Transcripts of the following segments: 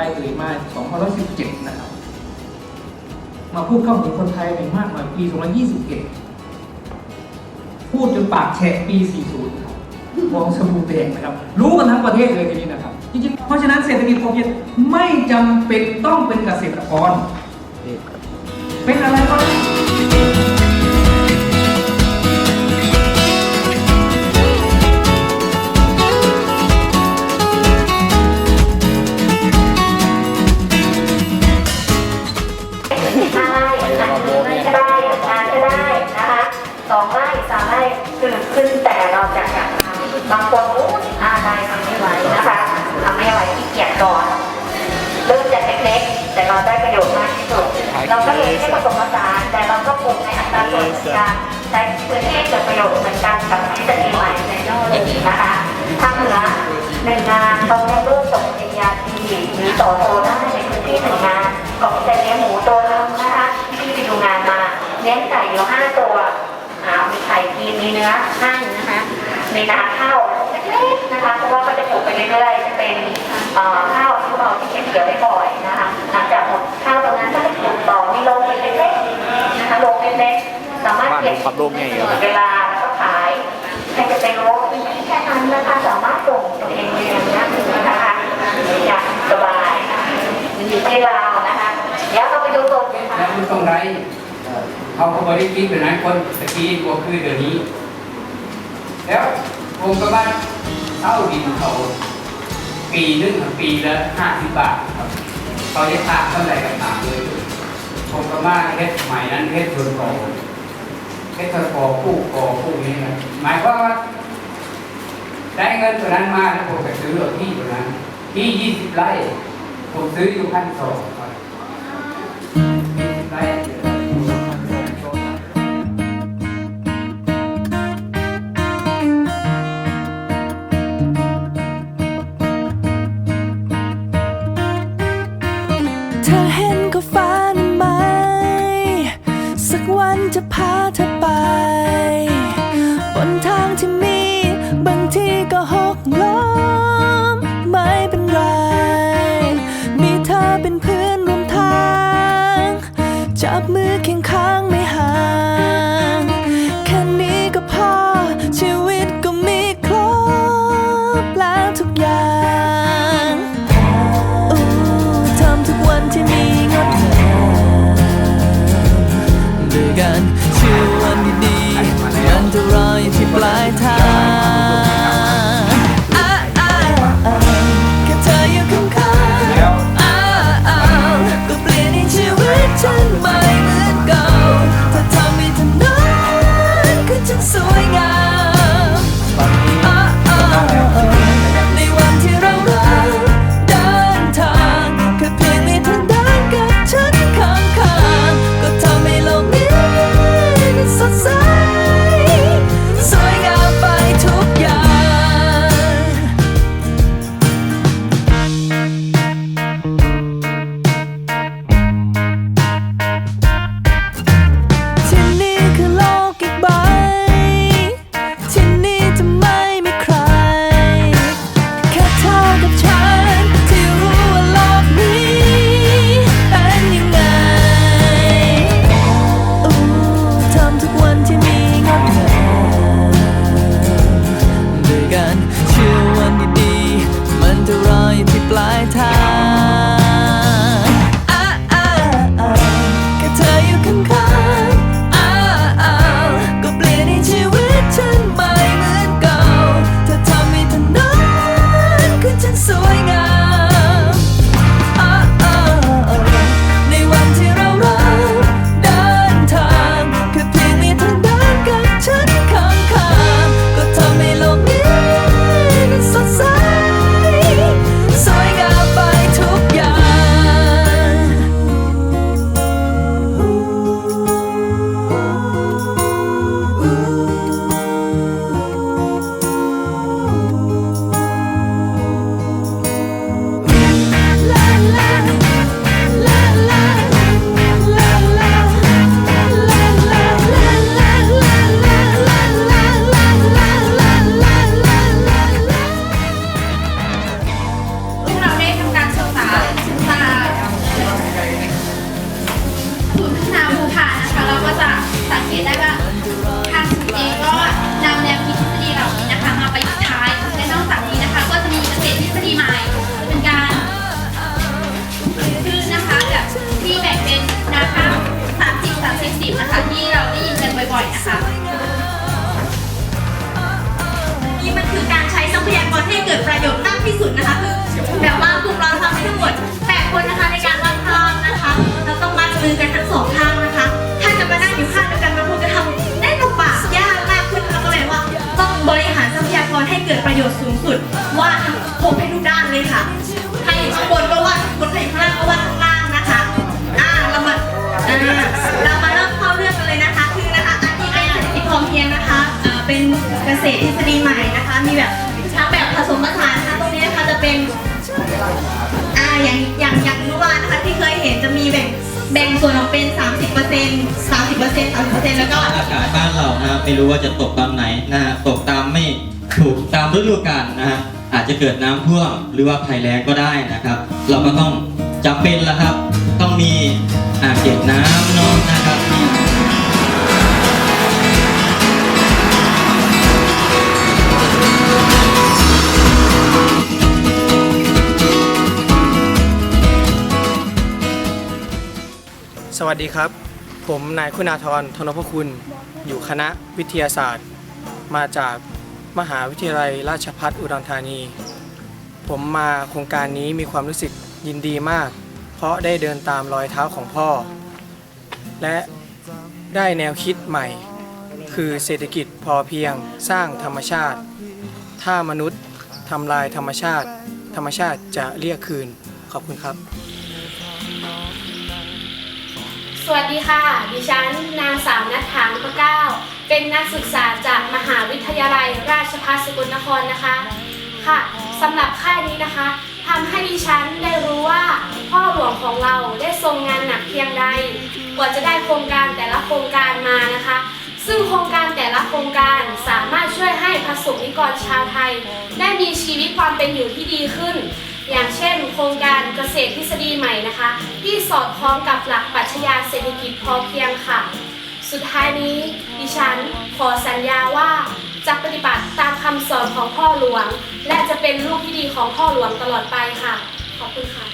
ไปเอ่ยมา2517 นะครับ มาพูดเข้าถึงคนไทยในมากหน่อยปี 2021 พูดจนปากแฉะปี 40 ครับมองสบู่แดงนะครับ รู้กันทั้งประเทศเลยทีนี้นะครับ จริงๆ เพราะฉะนั้นเศรษฐกิจพอเพียงไม่จำเป็นต้องเป็นเกษตรกร เป็นอะไรก็ได้ มือนกันใช้พื้นที่เกิดประโยชน์เหมือนกันกับทฤษฎีใหม่ในโลกนี้นะคะทางเหนือหนึ่งงานเราได้เริ่มจบปริญญาตรีหรือต่อโทได้ในพื้นที่หนึ่งงานของจะเลี้ยงหมูตัวนึงนะคะที่ไปดูงานมาเลี้ยงไก่อยู่ห้าตัวอ่ามีไข่กินมีเนื้อให้นะคะมีนาข้าวเล็กๆนะคะเพราะว่าก็จะปลูกไปเรื่อยๆเป็นข้าวที่เราที่เก็บเกี่ยวได้บ่อยนะคะหลังจากหมดข้าวตรงนั้นก็จะปลูกต่อมีโลกๆนะคะโรงเล็กๆสามารถเก็บบ้านผมขับโรงใหญ่เหรอเวลาแล้วก็ขายใครจะไปรู้แค่นั้นนะคะสามารถส่งตัวเองเรียนนะนะคะอย่างสบายมันอยู่ที่เรานะคะเดี๋ยวเราไปดูตัวกันค่ะแล้วมันต้องไรเอ่อเขาก็บริกินเป็นนั้นคนตะกี้กว่าคือเดี๋ยวนี้ แล้วผมก็บ้านเช่าดินเขาปีนึงปีละห้าสิบบาทครับเขาจะตากเท่าไหร่ก็ตากเลยผมก็มาเฮ็ดใหม่นั้นเฮ็ดส่วนก่อเฮ็ดส่วนก่อคู่ก่อคู่นี้นะหมายความว่าได้เงินตัวนั้นมาแล้วผมไปซื้อที่ตัวนั้นที่ยี่สิบไร่ผมซื้ออยู่พันสอง ที่ ษตรทฤษฎีใหม่นะคะ มีแบบทั้งแบบผสมผสานนะคะตรงนี้นะคะจะเป็นอ่าอย่างอย่างอย่างเมื่อวานนะคะที่เคยเห็นจะมีแบ่งแบ่งส่วนออกเป็น 30% 30% 30%แล้วก็ อากาศบ้านเรานะไม่รู้ว่าจะตกตอนไหนนะฮะตกตามไม่ถูกตามฤดูกาลนะฮะอาจจะเกิดน้ำท่วมหรือว่าภัยแล้งก็ได้นะครับ เราก็ต้องจำเป็นแล้วครับ ต้องมีอ่างเก็บน้ำเนอนนะครับ สวัสดีครับ ผมนายคุณาธรธนพคุณ อยู่คณะวิทยาศาสตร์ มาจากมหาวิทยาลัยราชภัฏอุดรธานี ผมมาโครงการนี้มีความรู้สึกยินดีมาก เพราะได้เดินตามรอยเท้าของพ่อ และได้แนวคิดใหม่ คือเศรษฐกิจพอเพียงสร้างธรรมชาติ ถ้ามนุษย์ทำลายธรรมชาติ ธรรมชาติจะเรียกคืน ขอบคุณครับ วัสดีค่ะ ดิฉันนางสาวนัทธานพะเก้าเป็นนักศึกษาจากมหาวิทยาลัยราชภัฏสกลนครนะคะ ค่ะสำหรับค่ายนี้นะคะทำให้ดิฉันได้รู้ว่าพ่อหลวงของเราได้ทรงงานหนักเพียงใด กว่าจะได้โครงการแต่ละโครงการมานะคะ ซึ่งโครงการแต่ละโครงการสามารถช่วยให้ประสบนิกรชาวไทย ได้มีชีวิตความเป็นอยู่ที่ดีขึ้น อย่างเช่น โครงการเกษตรทฤษฎีใหม่นะคะ ที่สอดคล้องกับหลักปรัชญาเศรษฐกิจพอเพียงค่ะ สุดท้ายนี้ดิฉันขอสัญญาว่าจะปฏิบัติตามคำสอนของพ่อหลวง และจะเป็นลูกที่ดีของพ่อหลวงตลอดไปค่ะ ขอบคุณค่ะ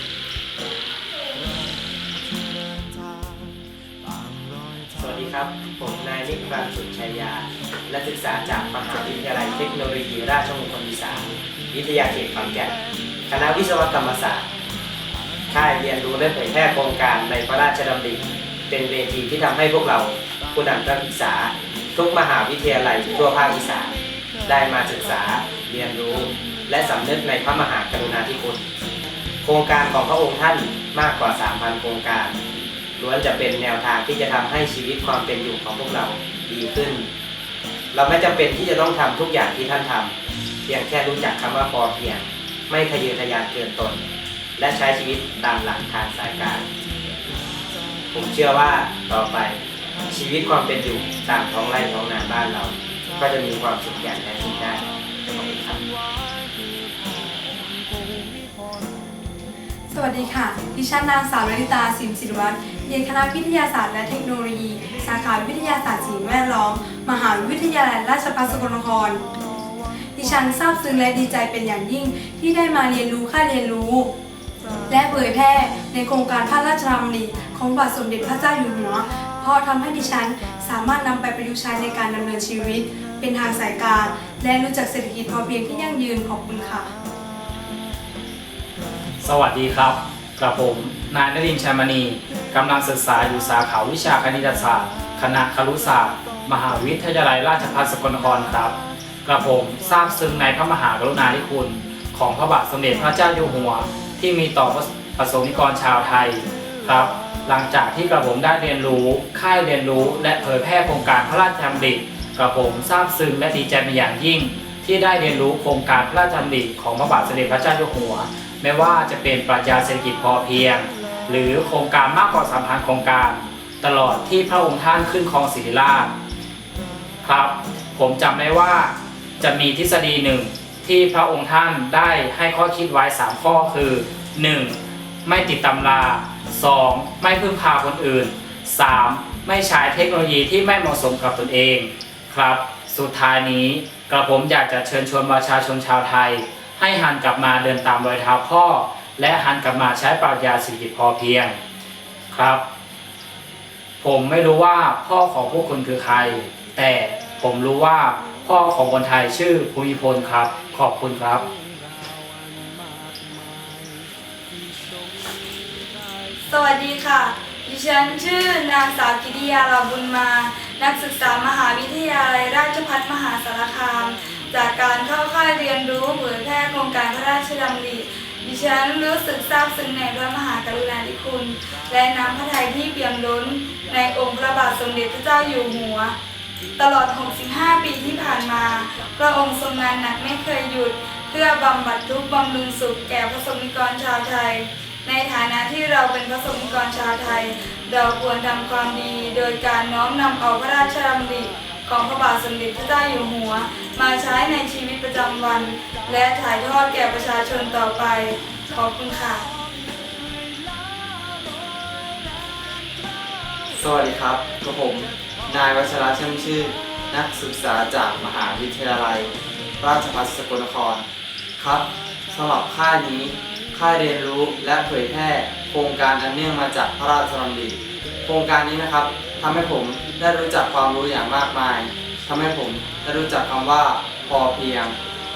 สวัสดีครับ ผมนายนิรันดร์สุดชัยยานักศึกษาจากมหาวิทยาลัยเทคโนโลยีราชมงคลอีสานวิทยาเขตขอนแก่น คณะวิศวกรรมศาสตร์ ค่ายเรียนรู้และเผยแพร่โครงการในพระราชดำริ เป็นเวทีที่ทำให้พวกเราผู้นำนักศึกษา ทุกมหาวิทยาลัยทั่วภาคอีสานได้มาศึกษาเรียนรู้ และสำนึกในพระมหากรุณาธิคุณ โครงการของพระองค์ท่านมากกว่า 3,000 โครงการล้วนจะเป็นแนวทางที่จะทำให้ชีวิตความเป็นอยู่ของพวกเราดีขึ้น เราไม่จำเป็นที่จะต้องทำทุกอย่างที่ท่านทำเพียงแค่รู้จักคำว่าพอเพียง ไม่ทะเยอทะยานเกินตน และใช้ชีวิตตามหลักทางสายกลารผมเชื่อว่าต่อไปชีวิตความเป็นอยู่ตามท้องไร่ท้องนาบ้านเรา ก็จะมีความสุขอย่างแท้จริงได้ขอบคุณครับสวัสดีค่ะ ดิฉันนางสาวลลิตาสิมศิริวัฒน์เรียนคณะวิทยาศาสตร์และเทคโนโลยี สาขาวิทยาศาสตร์สิ่งแวดล้อม มหาวิทยาลัยราชภัฏสกลนคร ดิฉันซาบซึ้งและดีใจเป็นอย่างยิ่งที่ได้มาเรียนรู้ค่าเรียนรู้ และเผยแพร่ในโครงการพระราชดำริของบาทสมเด็จพระเจ้าอยู่หัวเพราะทำให้ดิฉันสามารถนำไปประยุกต์ใช้ในการดำเนินชีวิต เป็นทางสายกลาร และรู้จักเศรษฐกิจพอเพียงที่ยั่งยืนขอบคุณค่ะ สวัสดีครับกระผมนายนรินทร์ชัยมณีกำลังศึกษาอยู่สาขาวิชาคณิตศาสตร์ คณะครุศาสตร์ มหาวิทยาลัยราชภัฏสกลนครครับ กระผมทราบซึ้งในพระมหากรุณาธิคุณ ของพระบาทสมเด็จพระเจ้าอยู่หัว ที่มีต่อประสงนิกรชาวไทยครับ หลังจากที่กระผมได้เรียนรู้ ค่ายเรียนรู้ และเผยแพร่โครงการพระราชดำริกระผมทราบซึ้งและดีใจเป็นอย่างยิ่ง ที่ได้เรียนรู้โครงการพระราชดำริของพระบาทสมเด็จพระเจ้าอยู่หัว ไม่ว่าจะเป็นปรัชญาเศรษฐกิจพอเพียง หรือโครงการมากกว่าสามพันโครงการ ตลอดที่พระองค์ท่านขึ้นครองศิริราชครับ ผมจำได้ว่า จะมีทฤษฎีหนึ่งที่พระองค์ท่านได้ให้ข้อคิดไว้ 3 ข้อคือ 1. ไม่ติดตำรา 2. ไม่พึ่งพาคนอื่น 3. ไม่ใช้เทคโนโลยีที่ไม่เหมาะสมกับตนเอง ครับ สุดท้ายนี้กระผมอยากจะเชิญชวนประชาชนชาวไทย ให้หันกลับมาเดินตามรอยเท้าพ่อ และหันกลับมาใช้ปรัชญาเศรษฐกิจพอเพียงครับผผมไม่รู้ว่าพ่อของพวกคุณคือใคร แต่ ผมรู้ว่าพ่อของคนไทยชื่อภูมิพลครับ ขอบคุณครับ สวัสดีค่ะ ดิฉันชื่อนางสาวกิติยาลาบุญมา นักศึกษามหาวิทยาลัยราชภัฏมหาสารคาม จากการเข้าค่ายเรียนรู้เผยแพร่โครงการพระราชดำริดิฉันรู้สึกซาบซึ้งในพระมหากรุณาธิคุณ และน้ำพระทัยที่เปี่ยมล้น ในองค์พระบาทสมเด็จพระเจ้าอยู่หัว ตลอด 65 ปีที่ผ่านมา พระองค์ทรงงานหนักไม่เคยหยุด เพื่อบำบัดทุกข์บำรุงสุขแก่พระสงฆ์นิกรชาวไทย ในฐานะที่เราเป็นพระสงฆ์นิกรชาวไทย เราควรทำความดี โดยการน้อมนำเอาพระราชดำริของพระบาทสมเด็จพระเจ้าอยู่หัว มาใช้ในชีวิตประจำวัน และถ่ายทอดแก่ประชาชนต่อไป ขอบคุณค่ะ สวัสดีครับกับผม นายวัชระเชื่อมชื่อ นักศึกษาจากมหาวิทยาลัย ราชภัฏสกลนคร ครับสำหรับค่ายนี้ ค่ายเรียนรู้และเผยแพร่โครงการอันเนื่องมาจากพระราชดำริโครงการนี้นะครับทำให้ผมได้รู้จักความรู้อย่างมากมายทำให้ผมได้รู้จักคำว่าพอเพียง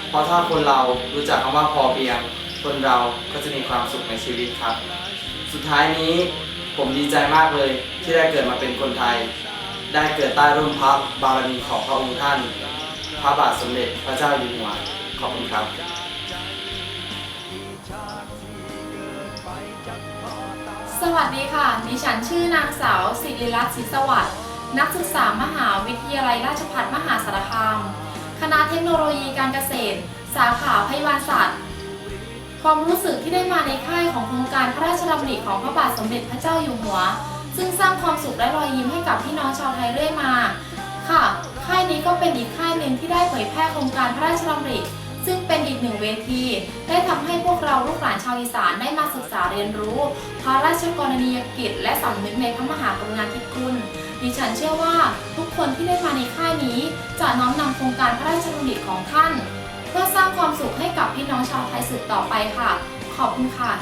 เพราะถ้าคนเรารู้จักคำว่าพอเพียง คนเราก็จะมีความสุขในชีวิตครับ สุดท้ายนี้ผมดีใจมากเลยที่ได้เกิดมาเป็นคนไทย ได้เกิดใต้ร่มพระบารมีของพระองค์ท่าน พระบาทสมเด็จพระเจ้าอยู่หัวขอบคุณครับสวัสดีค่ะ ดิฉันชื่อนางสาวศิริรัตน์ศรีสวัสดิ์นักศึกษามหาวิทยาลัยราชภัฏมหาสารคาม คณะเทคโนโลยีการเกษตร สาขาพยาบาลศาสตร์ ความรู้สึกที่ได้มาในค่ายของโครงการพระราชดำริของพระบาทสมเด็จพระเจ้าอยู่หัว ซึ่งสร้างความสุขและรอยยิ้มให้กับพี่น้องชาวไทยเรื่อยมา ค่ะ ค่ายนี้ก็เป็นอีกค่ายหนึ่งที่ได้เผยแพร่โครงการพระราชดำริซึ่งเป็นอีกหนึ่งเวที ได้ทำให้พวกเราลูกหลานชาวอีสานได้มาศึกษาเรียนรู้ พระราชกรณียกิจ และสำนึกในพระมหากรุณาธิคุณดิฉันเชื่อว่าทุกคนที่ได้มาในค่ายนี้ จะน้อมนำโครงการพระราชดำริของท่าน เพื่อสร้างความสุขให้กับพี่น้องชาวไทยสืบต่อไปค่ะ ขอบคุณค่ะ